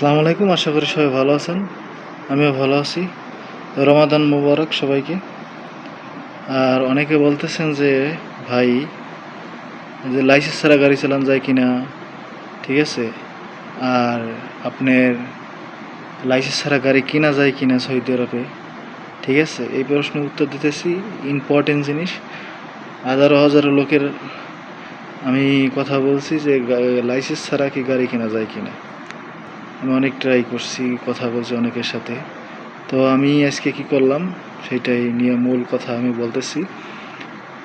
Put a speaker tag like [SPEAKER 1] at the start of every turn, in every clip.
[SPEAKER 1] আসসালামু আলাইকুম, আশা করি সবাই ভালো আছেন। আমিও ভালো আছি। রমাদান মুবারক সবাইকে। আর অনেকে বলতেছেন যে, ভাই যে লাইসেন্স ছাড়া গাড়ি চালান যায় কি না ঠিক আছে? আর আপনার লাইসেন্স ছাড়া গাড়ি কিনা যায় কি না সৌদি আরবে? ঠিক আছে? এই প্রশ্নের উত্তর দিতেছি। ইম্পর্টেন্ট জিনিস। হাজারো হাজারো লোকের আমি কথা বলছি যে, লাইসেন্স ছাড়া কি গাড়ি কেনা যায় কিনা? আমি অনেক ট্রাই করছি, কথা বলছি অনেকের সাথে। তো আমি আজকে কি করলাম, সেটাই নিয়ে মূল কথা আমি বলতেছি।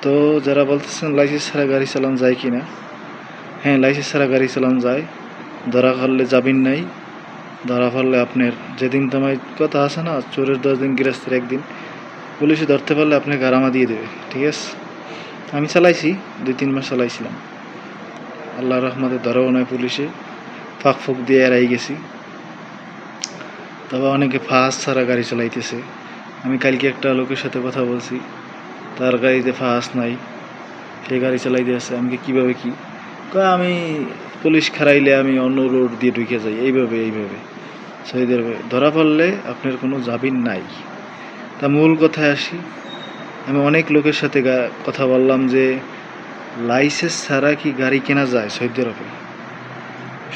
[SPEAKER 1] তো যারা বলতেছেন, লাইসেন্স ছাড়া গাড়ি চালান যায় কি না হ্যাঁ লাইসেন্স ছাড়া গাড়ি চালান যায়। ধরা ফেললে যাবেন নাই। ধরা ফেললে আপনার যেদিন তোমার কথা আছে না, চোরের দশ দিন, গৃহস্থের একদিন, পুলিশে ধরতে পারলে আপনাকে গারামা দিয়ে দেবে, ঠিক আছে? আমি চালাইছি, দুই তিন মাস চালাইছিলাম। আল্লাহ রহমতে ধরাও নয় পুলিশে। ফাঁক ফুক দিয়ে এড়াই গেছি। তবে অনেকে ফাস্ট ছাড়া গাড়ি চালাইতেছে। আমি কালকে একটা লোকের সাথে কথা বলছি। তার গাড়িতে ফাস্ট নাই। সে গাড়ি চালাইতে আছে। আমি কি কীভাবে কি? আমি পুলিশ খারাইলে আমি অন্য রোড দিয়ে ঢুকে যাই। এইভাবে এইভাবে। সৌদি ধরা পড়লে আপনার কোনো জামিন নাই। তা মূল কথায় আসি। আমি অনেক লোকের সাথে কথা বললাম যে লাইসেন্স ছাড়া কি গাড়ি কেনা যায় সৌদি আরবে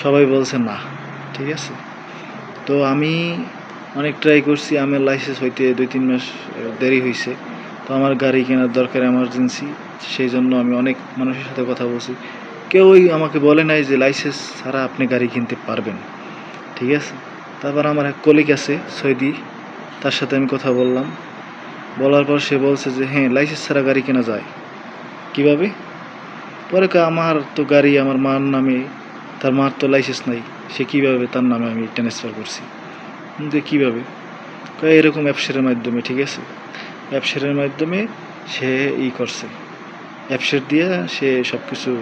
[SPEAKER 1] সবাই বলছে না, ঠিক আছে? তো আমি অনেক ট্রাই করছি, আমার লাইসেন্স হইতে দুই তিন মাস দেরি হয়েছে তো আমার গাড়ি কেনার দরকার এমার্জেন্সি সেই জন্য আমি অনেক মানুষের সাথে কথা বলছি। কেউই আমাকে বলে নাই যে লাইসেন্স ছাড়া আপনি গাড়ি কিনতে পারবেন, ঠিক আছে? তারপর আমার এক কলিগ আছে, সৌদি, তার সাথে আমি কথা বললাম। বলার পর সে বলছে যে হ্যাঁ লাইসেন্স ছাড়া গাড়ি কেনা যায়। কীভাবে? পরে আমার তো গাড়ি আমার মার নামে তার মার তো লাইসেন্স নাই। সে কীভাবে তার নামে আমি ট্রান্সফার করছি? যে কীভাবে? এরকম অ্যাপসের মাধ্যমে, ঠিক আছে? অ্যাপসের মাধ্যমে সে ই করছে। অ্যাপসের দিয়ে সে সব কিছু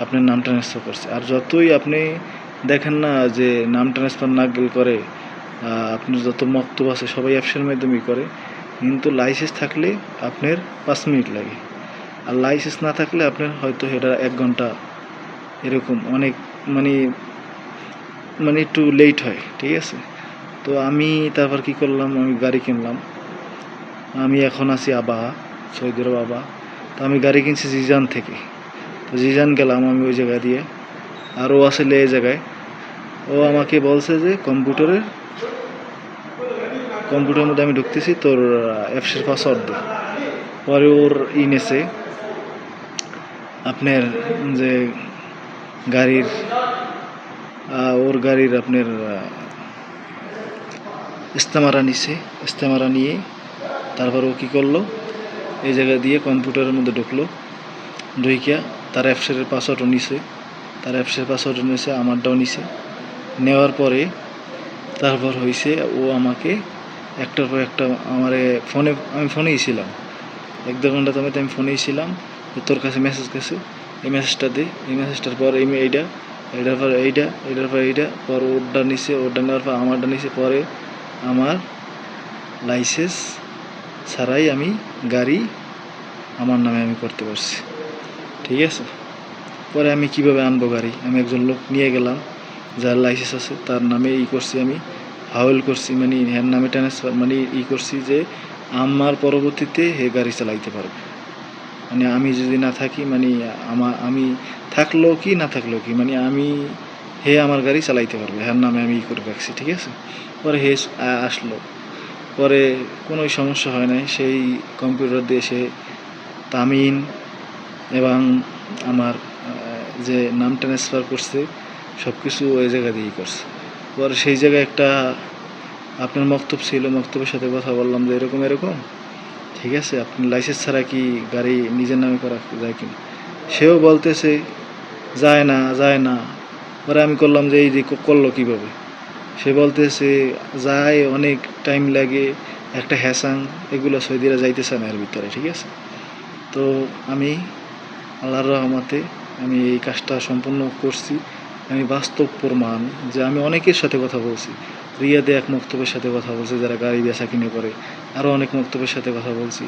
[SPEAKER 1] আপনার নাম ট্রান্সফার করছে। আর যতই আপনি দেখেন না যে নাম ট্রান্সফার না গেল করে আপনার যত মক্তব আছে, সবাই অ্যাপসের মাধ্যমেই করে। কিন্তু লাইসেন্স থাকলে আপনার পাঁচ মিনিট লাগে। আর লাইসেন্স না থাকলে আপনার হয়তো এটা এক ঘণ্টা এরকম অনেক মানে মানে একটু লেট হয়, ঠিক আছে? তো আমি তারপর কি করলাম, আমি গাড়ি কিনলাম। আমি এখন আছি আবা সৌদি আবা তো আমি গাড়ি কিনছি জিজান থেকে। তো জিজান গেলাম আমি ওই জায়গা দিয়ে। আর ও আসলে এই জায়গায়। ও আমাকে বলছে যে, কম্পিউটারের কম্পিউটারের মধ্যে আমি ঢুকতেছি, তোর অ্যাপসের পাসওয়ার্ড দে। পরে ওর ই নেছে, আপনার যে গাড়ির ওর গাড়ির আপনার ইস্তেমারা নিছে, ইস্তেমারা নিয়ে তারপর ও কী করল? এই জায়গা দিয়ে কম্পিউটারের মধ্যে ঢুকলো ঢুইকিয়া তার অ্যাপসের পাসওয়ার্ডও নিছে। তার অ্যাপসের পাসওয়ার্ডও নিছে, আমারটাও নিছে। নেওয়ার পরে তারপর হয়েছে ও আমাকে একটার পর একটা আমার ফোনে আমি ফোনেই ছিলাম। এক দেড় ঘণ্টা তো আমি ফোনেই ছিলাম তোর কাছে মেসেজ গেছে, এই মেসেজটা দে, এই মেসেজটার পর এই, এইটা এইটার পর এইটা এইটার পর এইটা, পর ওরটা নিছে ওরটা নেওয়ার পর আমারটা নিছে, পরে আমার লাইসেন্স ছাড়াই আমি গাড়ি আমার নামে আমি করতে পারছি। ঠিক আছে? পরে আমি কীভাবে আনব গাড়ি? আমি একজন লোক নিয়ে গেলাম, যার লাইসেন্স আছে, তার নামে ই করছি আমি হাউল করছি মানে হ্যার নামে ট্রান্সফার মানে ই করছি যে আমার পরবর্তীতে হে গাড়ি চালাইতে পারবে। মানে আমি যদি না থাকি মানে আমার আমি থাকলেও কি, না থাকলেও কি মানে আমি হে আমার গাড়ি চালাইতে পারবে, হ্যার নামে আমি ই করে রাখছি, ঠিক আছে? পরে হে আসলো। পরে কোনো সমস্যা হয় নাই, সেই কম্পিউটার দিয়ে সে তামিন এবং আমার যে নাম ট্রান্সফার করছে সব কিছু ওই জায়গা দিয়েই করছে। পরে সেই জায়গায় একটা আপনার মক্তব ছিল, মক্তবের সাথে কথা বললাম যে এরকম এরকম। ঠিক আছে, আপনি লাইসেন্স ছাড়া কি গাড়ি নিজের নামে করা যায় কিনা? সেও বলতেছে, যায় না যায় না। পরে আমি করলাম যে, এই যে ক- করল কীভাবে? সে বলতেছে, যায়, অনেক টাইম লাগে, একটা হ্যাসাং, এগুলো সৌদিরা যাইতেছে না এর ভিতরে, ঠিক আছে? তো আমি আল্লাহর রহমতে আমি এই কাজটা সম্পূর্ণ করছি। আমি বাস্তব প্রমাণ যে আমি অনেকের সাথে কথা বলছি। রিয়াদে এক মক্তবের সাথে কথা বলছি, যারা গাড়ি বেচা কিনে করে। আরও অনেক মক্তবের সাথে কথা বলছি।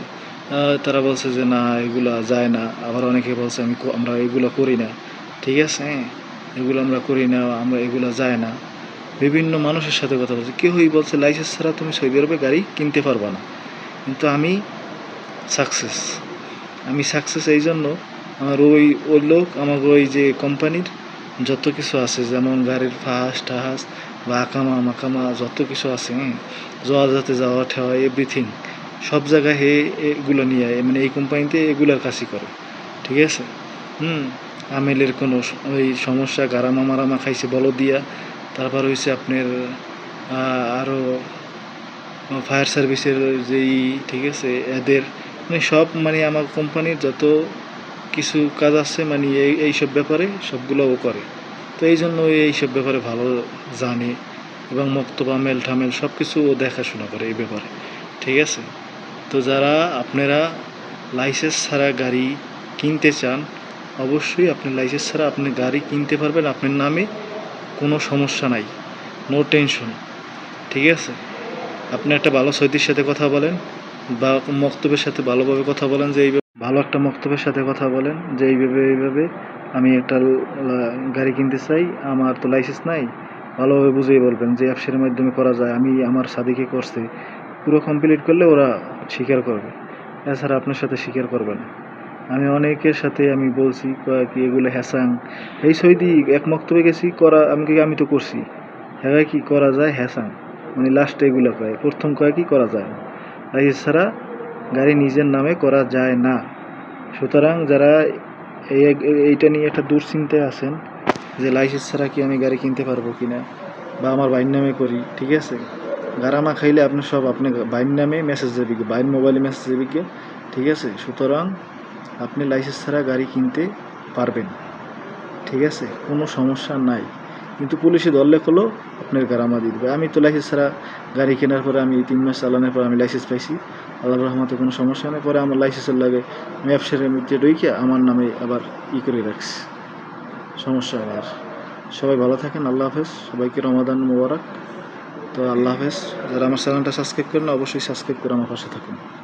[SPEAKER 1] তারা বলছে যে, না, এগুলা যায় না। আবার অনেকে বলছে, আমি আমরা এগুলো করি না। ঠিক আছে? এগুলো আমরা করি না, আমরা এগুলো যায় না। বিভিন্ন মানুষের সাথে কথা বলছি। কেউই বলছে, লাইসেন্স ছাড়া তুমি সৌদি আরবে গাড়ি কিনতে পারবা না। কিন্তু আমি সাকসেস। আমি সাকসেস এই জন্য আমার ওই ওই লোক, আমার ওই যে কোম্পানির যত কিছু আছে, যেমন গাড়ির ফাহাস টাহাস বা আকামা মাকামা, যত কিছু আছে হ্যাঁ যাওয়া যাতে যাওয়া, ঠেওয়া এভরিথিং সব জায়গায় হে এগুলো নিয়ে আয় মানে এই কোম্পানিতে এগুলার কাজই করে, ঠিক আছে? হুম, আমেলের কোনো ওই সমস্যা, গারামা মারামা খাইছে বলো দিয়া, তারপর হয়েছে আপনার আরও ফায়ার সার্ভিসের যেই, ঠিক আছে, এদের মানে সব মানে আমার কোম্পানির যত কিছু কাজ আছে মানে এই, এইসব ব্যাপারে সবগুলো ও করে। তো এই জন্য এইসব ব্যাপারে ভালো জানে এবং মক্তবা, মেল ঠামেল সব কিছু ও দেখাশোনা করে এই ব্যাপারে। ঠিক আছে? তো যারা আপনারা লাইসেন্স ছাড়া গাড়ি কিনতে চান, অবশ্যই আপনি লাইসেন্স ছাড়া আপনি গাড়ি কিনতে পারবেন। আপনার নামে কোনো সমস্যা নাই। নো টেনশন ঠিক আছে? আপনি একটা ভালো সৈতির সাথে কথা বলেন বা মক্তবের সাথে ভালোভাবে কথা বলেন যে এইভাবে ভালো একটা মক্তবের সাথে কথা বলেন যে এইভাবে এইভাবে আমি একটা গাড়ি কিনতে চাই, আমার তো লাইসেন্স নাই। ভালোভাবে বুঝিয়ে বলবেন যে অ্যাপসের মাধ্যমে করা যায়। আমি আমার সাদিকে করছে। পুরো কমপ্লিট করলে ওরা স্বীকার করবে। এছাড়া আপনার সাথে স্বীকার করবে না। আমি অনেকের সাথে আমি বলছি কি এগুলো হ্যাসাং। এই সৈদি এক মক্তবে গেছি, করা আমি আমি তো করছি। হ্যাঁ কি, করা যায় হ্যাসাং। মানে লাস্টে এগুলো কয়। প্রথম কয় কি, করা যায় লাইসেন্স ছাড়া গাড়ি নিজের নামে করা যায় না। সুতরাং যারা এই এইটা নিয়ে একটা দুশ্চিন্তায় আছেন যে লাইসেন্স ছাড়া কি আমি গাড়ি কিনতে পারব কি না বা আমার বাইর নামে করি, ঠিক আছে? গারামা খাইলে আপনি সব আপনি বাইন নামে মেসেজ দেবে কি? বাইর মোবাইলে মেসেজ দেবে গিয়ে ঠিক আছে? সুতরাং আপনি লাইসেন্স ছাড়া গাড়ি কিনতে পারবেন, ঠিক আছে? কোনো সমস্যা নাই। কিন্তু পুলিশে ধরলে হলো আপনার গারামা দিয়ে দেবে। আমি তো লাইসেন্স ছাড়া গাড়ি কেনার পরে আমি তিন মাস চালানোর পর আমি লাইসেন্স পাইছি। আল্লাহর রহমতে কোনো সমস্যা নেই পরে আমার লাইসেন্সের লাগে ব্যবসার মধ্যে ঢুকে আমার নামে আবার ই করে রাখছি। সমস্যা আর সবাই ভালো থাকেন, আল্লাহ হাফেজ। সবাইকে রমাদান মোবারক। তো আল্লাহ হাফেজ। যারা আমার চ্যানেলটা সাবস্ক্রাইব করেন, অবশ্যই সাবস্ক্রাইব করে আমার পাশে থাকুন।